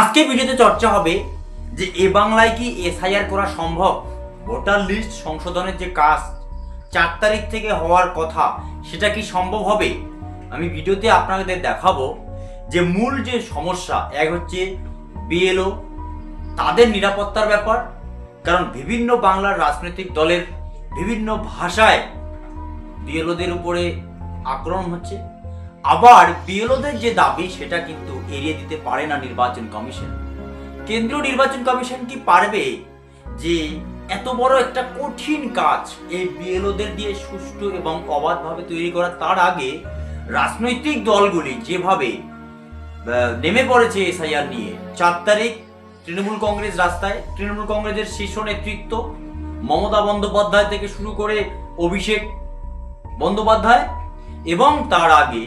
আজকে ভিডিওতে চর্চা হবে যে এ বাংলায় কি এসআইআর করা সম্ভব? ভোটার লিস্ট সংশোধনের যে কাজ, চার তারিখ থেকে হওয়ার কথা, সেটা কি সম্ভব হবে? আমি ভিডিওতে আপনাদের দেখাবো যে মূল যে সমস্যা, এক হচ্ছে বিএলও, তাদের নিরাপত্তার ব্যাপার, কারণ বিভিন্ন বাংলার রাজনৈতিক দলের বিভিন্ন ভাষায় বিএলওদের উপরে আক্রমণ হচ্ছে। আবার বিএলওদের যে দাবি, সেটা কিন্তু এড়িয়ে দিতে পারে না নির্বাচন কমিশন। কেন্দ্রীয় নির্বাচন কমিশন কি পারবে যে এত বড় একটা কঠিন কাজ এই বিএলওদের দিয়ে সুষ্ঠু এবং অবাধভাবে তৈরি করা? তার আগে রাজনৈতিক দলগুলি যেভাবে নেমে পড়েছে এসআইআর নিয়ে, চার তারিখ তৃণমূল কংগ্রেস রাস্তায়, তৃণমূল কংগ্রেসের শীর্ষ নেতৃত্ব মমতা বন্দ্যোপাধ্যায় থেকে শুরু করে অভিষেক বন্দ্যোপাধ্যায় এবং তার আগে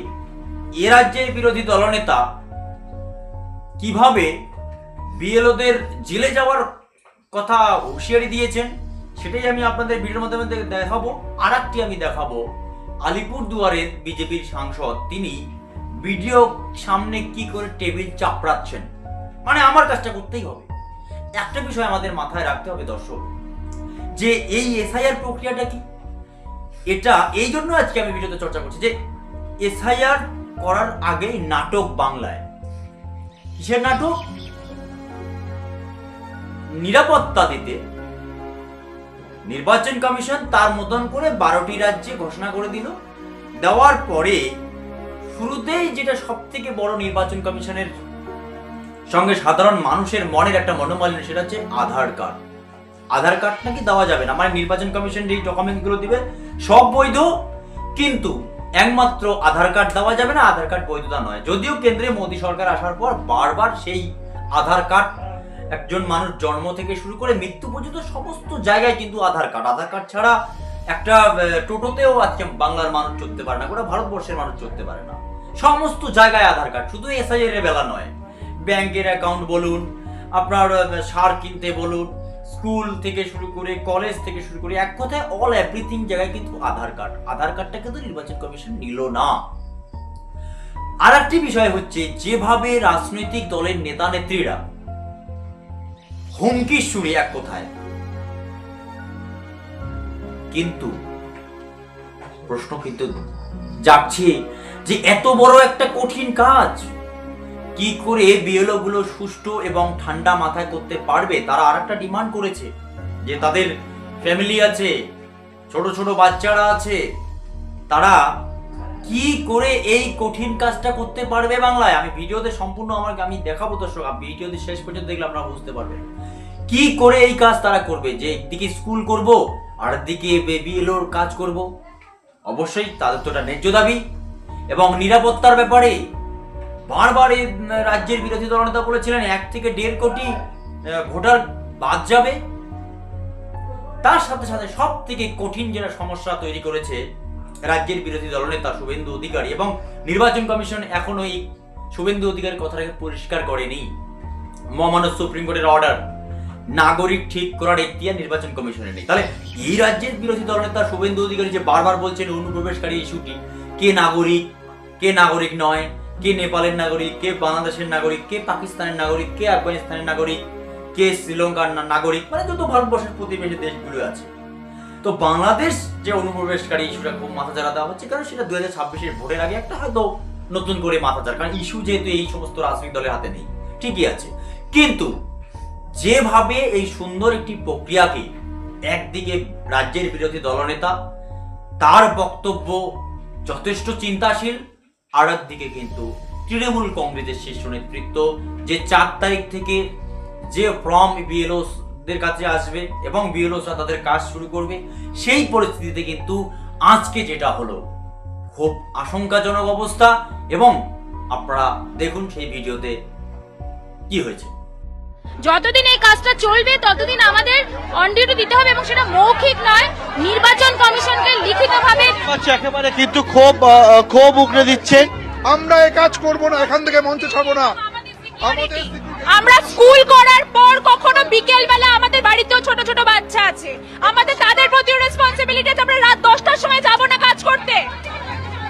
এ রাজ্যের বিরোধী দলনেতা কীভাবে বিএলওদের জেলে যাওয়ার কথা হুঁশিয়ারি দিয়েছেন, সেটাই আমি আপনাদের ভিডিওর মাধ্যমে দেখাবো। আর একটি আমি দেখাবো। আলিপুর দুয়ারের বিজেপির সাংসদ, তিনি ভিডিও সামনে কি করে টেবিল চাপড়াচ্ছেন? মানে আমার কাজটা করতেই হবে। একটা বিষয় আমাদের মাথায় রাখতে হবে, দর্শক, যে এই এসআইআর প্রক্রিয়াটা কি? এটা এই জন্য আজকে আমি ভিডিওতে চর্চা করছি যে এসআইআর করার আগেই নাটক বাংলায়। কিসের নাটক? নিরাপত্তা দিতে। নির্বাচন কমিশন তার মতন করে বারোটি রাজ্যে ঘোষণা করে দিল। দেওয়ার পরে শুরুতেই যেটা সব থেকে বড় নির্বাচন কমিশনের সঙ্গে সাধারণ মানুষের মনের একটা মনোমালিন্য সেটা হচ্ছে আধার কার্ড। আধার কার্ড নাকি দেওয়া যাবে না? মানে নির্বাচন কমিশন যেই ডকুমেন্টগুলো দিবে, সব বৈধ, কিন্তু একমাত্র আধার কার্ড দেওয়া যাবে না, আধার কার্ড বৈধতা নয়। যদিও কেন্দ্রে মোদী সরকার আসার পর বারবার সেই আধার কার্ড, একজন মানুষ জন্ম থেকে শুরু করে মৃত্যু পর্যন্ত সমস্ত জায়গায় কিন্তু আধার কার্ড। আধার কার্ড ছাড়া একটা টোটোতেও আজকে বাংলার মানুষ চলতে পারে না, গোটা ভারতবর্ষের মানুষ চলতে পারে না। সমস্ত জায়গায় আধার কার্ড, শুধু এসআইআর এর বেলা নয়। ব্যাংকের অ্যাকাউন্ট বলুন, আপনার সার কিনতে বলুন স্কুল থেকে শুরু করে কলেজ থেকে শুরু করে এক কথায় অল এভরিথিং জায়গায় কিন্তু আধার কার্ড। আধার কার্ডটা কিন্তু নির্বাচন কমিশন নিল না। আর একটি বিষয় হচ্ছে, যেভাবে রাজনৈতিক দলের নেতা নেত্রীরা হুমকি সুরে এক কোথায়, কিন্তু প্রশ্ন কিন্তু যাচ্ছে যে এত বড় একটা কঠিন কাজ। কি করে বিএলও গুলো সুষ্ঠু এবং ঠান্ডা মাথায় করতে পারবে? তারা আর একটা ডিমান্ড করেছে, যে তাদের ফ্যামিলি আছে, ছোট ছোট বাচ্চারা আছে, তারা কি করে এই কঠিন কাজটা করতে পারবে বাংলায়? আমি ভিডিওতে সম্পূর্ণ আমার আমি দেখাবো দর্শক ভিডিওতে শেষ পর্যন্ত দেখলে আপনারা বুঝতে পারবেন। কি করে এই কাজ তারা করবে? যে একদিকে স্কুল করব আর একদিকে বিএলওর কাজ করব। অবশ্যই তাদের তো ন্যায্য দাবি। এবং নিরাপত্তার ব্যাপারে বারবার এই রাজ্যের বিরোধী দলনেতা বলেছিলেন, এক থেকে দেড় কোটি ভোটার বাদ যাবে। তার সাথে সাথে সব থেকে কঠিন যেটা সমস্যা তৈরি করেছে রাজ্যের বিরোধী দলনেতা শুভেন্দু অধিকারী এবং নির্বাচন কমিশন এখনও এই শুভেন্দু অধিকারীর কথাটাকে পরিষ্কার করেনি। মহামান্য সুপ্রিম কোর্টের অর্ডার নাগরিক ঠিক করার এখতিয়ার নির্বাচন কমিশনের নেই। তাহলে এই রাজ্যের বিরোধী দলনেতা শুভেন্দু অধিকারী যে বারবার বলছেন অনুপ্রবেশকারী ইস্যুটি কে নাগরিক কে নাগরিক নয়? কে নেপালের নাগরিক, কে বাংলাদেশের নাগরিক, কে পাকিস্তানের নাগরিক, কে আফগানিস্তানের নাগরিক, কে শ্রীলঙ্কার নাগরিক মানে যত ভারতবর্ষের প্রতিবেশী দেশগুলো আছে। তো বাংলাদেশ যে অনুপ্রবেশকারী ইস্যুটা খুব মাথাচাড়া দেওয়া হচ্ছে, কারণ সেটা দুই হাজার ছাব্বিশের ভোটের আগে একটা হয়তো নতুন করে মাথাচাড়া কারণ ইস্যু যেহেতু এই সমস্ত রাজনৈতিক দলের হাতে নেই, ঠিকই আছে। কিন্তু যেভাবে এই সুন্দর একটি প্রক্রিয়াকে একদিকে রাজ্যের বিরোধী দলনেতা, তার বক্তব্য যথেষ্ট চিন্তাশীল আর একদিকে কিন্তু তৃণমূল কংগ্রেসের শীর্ষ নেতৃত্ব যে চার তারিখ থেকে যে ফর্ম বিএলওস দের কাছে আসবে এবং বিএলওসরা তাদের কাজ শুরু করবে, সেই পরিস্থিতিতে কিন্তু আজকে যেটা হলো, খুব আশঙ্কাজনক অবস্থা এবং আপনারা দেখুন সেই ভিডিওতে কি হয়েছে। যতদিন এই কাজটা চলবে, ততদিন আমাদের অন দিতে হবে এবং সেটা মৌখিক নয় কমিশনকে হচ্ছে একেবারে কিন্তু ক্ষোভ ক্ষোভ উগড়ে দিচ্ছেন আমরা এ কাজ করব না এখান থেকে মঞ্চ ছাড়বো না। আমরা স্কুল করার পর কখনো বিকেল বেলা আমাদের বাড়িতেও ছোট ছোট বাচ্চা আছে। আমাদের তাদের প্রতিও রেসপন্সিবিলিটি আমরা রাত দশটার সময় যাব না কাজ করতে।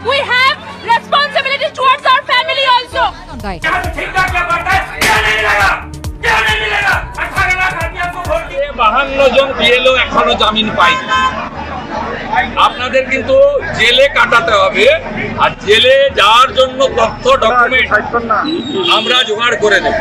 We have responsibility towards our family also বাহান্ন জন পিএলও এখনও জামিন পায়নি আপনাদের কিন্তু জেলে কাটাতে হবে। আর জেলে যাওয়ার জন্য তথ্য ডকুমেন্ট আমরা জোগাড় করে দেব